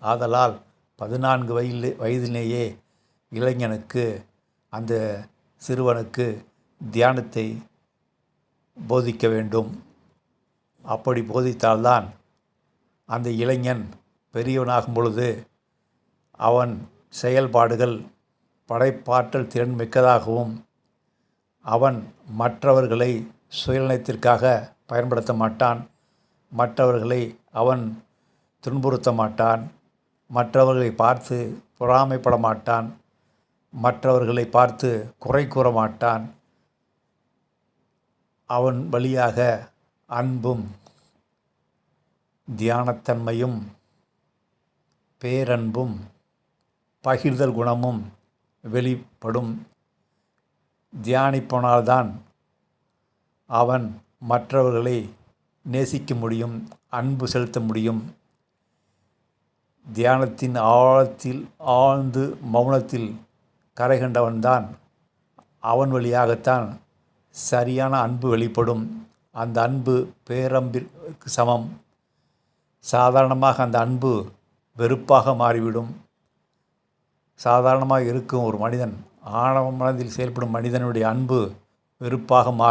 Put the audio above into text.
ஆதலால் பதினான்கு வயதிலே வயதிலேயே இளைஞனுக்கு அந்த சிறுவனுக்கு தியானத்தை போதிக்க வேண்டும். அப்படி போதித்தால்தான் அந்த இளைஞன் பெரியவனாகும் பொழுது அவன் செயல்பாடுகள் படைப்பாற்றல் திறன் மிக்கதாகவும் அவன் மற்றவர்களை சுயநலத்திற்காக பயன்படுத்த மாட்டான். மற்றவர்களை அவன் துன்புறுத்த மாட்டான். மற்றவர்களை பார்த்து பொறாமைப்பட மாட்டான். மற்றவர்களை பார்த்து குறை கூற மாட்டான். அவன் வழியாக அன்பும் தியானத்தன்மையும் பேரன்பும் பகிர்தல் குணமும் வெளிப்படும். தியானிப்போனால்தான் அவன் மற்றவர்களை நேசிக்க முடியும் அன்பு செலுத்த முடியும். தியானத்தின் ஆழத்தில் ஆழ்ந்து மௌனத்தில் கரை கண்டவன்தான். அவன் வழியாகத்தான் சரியான அன்பு வெளிப்படும். அந்த அன்பு பேரம்பிற்கு சமம். சாதாரணமாக அந்த அன்பு வெறுப்பாக மாறிவிடும். சாதாரணமாக இருக்கும் ஒரு மனிதன் ஆணவ மனதில் செயல்படும் மனிதனுடைய அன்பு வெறுப்பாக மா